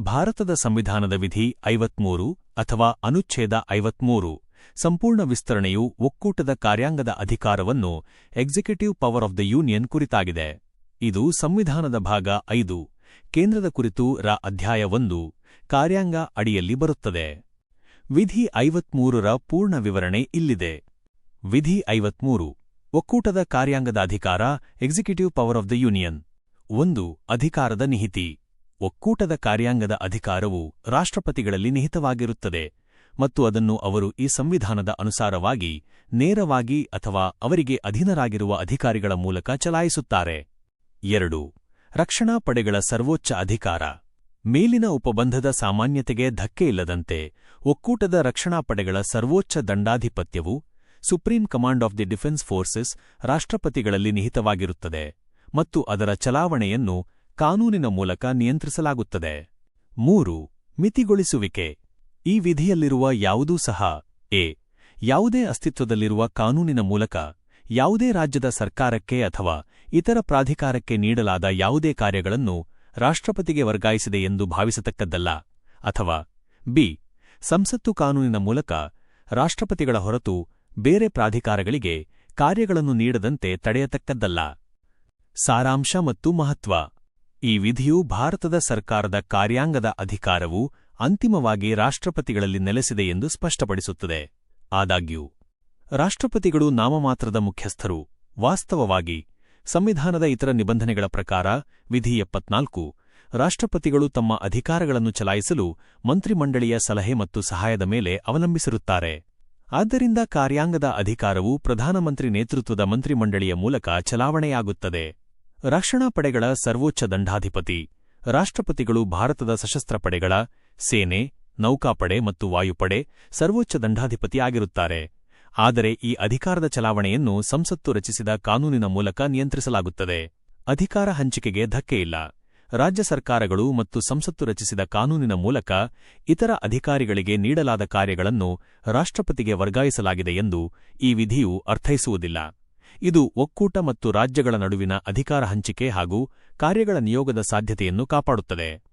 ಭಾರತದ ಸಂವಿಧಾನದ ವಿಧಿ ಐವತ್ಮೂರು ಅಥವಾ ಅನುಚ್ಛೇದ ಐವತ್ಮೂರು, ಸಂಪೂರ್ಣ ವಿಸ್ತರಣೆಯು ಒಕ್ಕೂಟದ ಕಾರ್ಯಾಂಗದ ಅಧಿಕಾರವನ್ನು executive power of the union ಕುರಿತಾಗಿದೆ. ಇದು ಸಂವಿಧಾನದ ಭಾಗ ಐದು, ಕೇಂದ್ರದ ಕುರಿತು ರ ಅಧ್ಯಾಯ ಒಂದು, ಕಾರ್ಯಾಂಗ ಅಡಿಯಲ್ಲಿ ಬರುತ್ತದೆ. ವಿಧಿ ಐವತ್ಮೂರರ ಪೂರ್ಣ ವಿವರಣೆ ಇಲ್ಲಿದೆ. ವಿಧಿ ಐವತ್ಮೂರು, ಒಕ್ಕೂಟದ ಕಾರ್ಯಾಂಗದ ಅಧಿಕಾರ executive power of the union ಒಂದು, ಅಧಿಕಾರದ ನಿಹಿತಿ. ಒಕ್ಕೂಟದ ಕಾರ್ಯಾಂಗದ ಅಧಿಕಾರವು ರಾಷ್ಟ್ರಪತಿಗಳಲ್ಲಿ ನಿಹಿತವಾಗಿರುತ್ತದೆ ಮತ್ತು ಅದನ್ನು ಅವರು ಈ ಸಂವಿಧಾನದ ಅನುಸಾರವಾಗಿ ನೇರವಾಗಿ ಅಥವಾ ಅವರಿಗೆ ಅಧೀನರಾಗಿರುವ ಅಧಿಕಾರಿಗಳ ಮೂಲಕ ಚಲಾಯಿಸುತ್ತಾರೆ. ಎರಡು. ರಕ್ಷಣಾ ಪಡೆಗಳ ಸರ್ವೋಚ್ಚ ಅಧಿಕಾರ. ಮೇಲಿನ ಉಪಬಂಧದ ಸಾಮಾನ್ಯತೆಗೆ ಧಕ್ಕೆಯಿಲ್ಲದಂತೆ ಒಕ್ಕೂಟದ ರಕ್ಷಣಾ ಪಡೆಗಳ ಸರ್ವೋಚ್ಚ ದಂಡಾಧಿಪತ್ಯವು supreme command of the defence forces ರಾಷ್ಟ್ರಪತಿಗಳಲ್ಲಿ ನಿಹಿತವಾಗಿರುತ್ತದೆ ಮತ್ತು ಅದರ ಚಲಾವಣೆಯನ್ನು ಕಾನೂನಿನ ಮೂಲಕ ನಿಯಂತ್ರಿಸಲಾಗುತ್ತದೆ. ಮೂರು, ಮಿತಿಗೊಳಿಸುವಿಕೆ. ಈ ವಿಧಿಯಲ್ಲಿರುವ ಯಾವುದೂ ಸಹ, ಎ, ಯಾವುದೇ ಅಸ್ತಿತ್ವದಲ್ಲಿರುವ ಕಾನೂನಿನ ಮೂಲಕ, ಯಾವುದೇ ರಾಜ್ಯದ ಸರ್ಕಾರಕ್ಕೆ ಅಥವಾ ಇತರ ಪ್ರಾಧಿಕಾರಕ್ಕೆ ನೀಡಲಾದ ಯಾವುದೇ ಕಾರ್ಯಗಳನ್ನು ರಾಷ್ಟ್ರಪತಿಗೆ ವರ್ಗಾಯಿಸಿದೆ ಎಂದು ಭಾವಿಸತಕ್ಕದ್ದಲ್ಲ. ಅಥವಾ, ಬಿ, ಸಂಸತ್ತು ಕಾನೂನಿನ ಮೂಲಕ ರಾಷ್ಟ್ರಪತಿಗಳ ಹೊರತು ಬೇರೆ ಪ್ರಾಧಿಕಾರಗಳಿಗೆ ಕಾರ್ಯಗಳನ್ನು ನೀಡದಂತೆ ತಡೆಯತಕ್ಕದ್ದಲ್ಲ. ಸಾರಾಂಶ ಮತ್ತು ಮಹತ್ವ. ಈ ವಿಧಿಯು ಭಾರತದ ಸರ್ಕಾರದ ಕಾರ್ಯಾಂಗದ ಅಧಿಕಾರವು ಅಂತಿಮವಾಗಿ ರಾಷ್ಟ್ರಪತಿಗಳಲ್ಲಿ ನೆಲೆಸಿದೆ ಎಂದು ಸ್ಪಷ್ಟಪಡಿಸುತ್ತದೆ. ಆದಾಗ್ಯೂ, ರಾಷ್ಟ್ರಪತಿಗಳು ನಾಮಮಾತ್ರದ ಮುಖ್ಯಸ್ಥರು. ವಾಸ್ತವವಾಗಿ, ಸಂವಿಧಾನದ ಇತರ ನಿಬಂಧನೆಗಳ ಪ್ರಕಾರ, ವಿಧಿ ಎಪ್ಪತ್ನಾಲ್ಕು, ರಾಷ್ಟ್ರಪತಿಗಳು ತಮ್ಮ ಅಧಿಕಾರಗಳನ್ನು ಚಲಾಯಿಸಲು ಮಂತ್ರಿಮಂಡಳಿಯ ಸಲಹೆ ಮತ್ತು ಸಹಾಯದ ಮೇಲೆ ಅವಲಂಬಿಸಿರುತ್ತಾರೆ. ಆದ್ದರಿಂದ ಕಾರ್ಯಾಂಗದ ಅಧಿಕಾರವು ಪ್ರಧಾನಮಂತ್ರಿ ನೇತೃತ್ವದ ಮಂತ್ರಿಮಂಡಳಿಯ ಮೂಲಕ ಚಲಾವಣೆಯಾಗುತ್ತದೆ. ರಕ್ಷಣಾ ಪಡೆಗಳ ಸರ್ವೋಚ್ಚ ದಂಡಾಧಿಪತಿ, ರಾಷ್ಟ್ರಪತಿಗಳು ಭಾರತದ ಸಶಸ್ತ್ರ ಪಡೆಗಳ, ಸೇನೆ, ನೌಕಾಪಡೆ ಮತ್ತು ವಾಯುಪಡೆ ಸರ್ವೋಚ್ಚ ದಂಡಾಧಿಪತಿ ಆಗಿರುತ್ತಾರೆ. ಆದರೆ ಈ ಅಧಿಕಾರದ ಚಲಾವಣೆಯನ್ನು ಸಂಸತ್ತು ರಚಿಸಿದ ಕಾನೂನಿನ ಮೂಲಕ ನಿಯಂತ್ರಿಸಲಾಗುತ್ತದೆ. ಅಧಿಕಾರ ಹಂಚಿಕೆಗೆ ಧಕ್ಕೆಯಿಲ್ಲ ರಾಜ್ಯ ಸರ್ಕಾರಗಳು ಮತ್ತು ಸಂಸತ್ತು ರಚಿಸಿದ ಕಾನೂನಿನ ಮೂಲಕ ಇತರ ಅಧಿಕಾರಿಗಳಿಗೆ ನೀಡಲಾದ ಕಾರ್ಯಗಳನ್ನು ರಾಷ್ಟ್ರಪತಿಗೆ ವರ್ಗಾಯಿಸಲಾಗಿದೆ ಎಂದು ಈ ವಿಧಿಯು ಅರ್ಥೈಸುವುದಿಲ್ಲ. ಇದು ಒಕ್ಕೂಟ ಮತ್ತು ರಾಜ್ಯಗಳ ನಡುವಿನ ಅಧಿಕಾರ ಹಂಚಿಕೆ ಹಾಗೂ ಕಾರ್ಯಗಳ ನಿಯೋಗದ ಸಾಧ್ಯತೆಯನ್ನು ಕಾಪಾಡುತ್ತದೆ.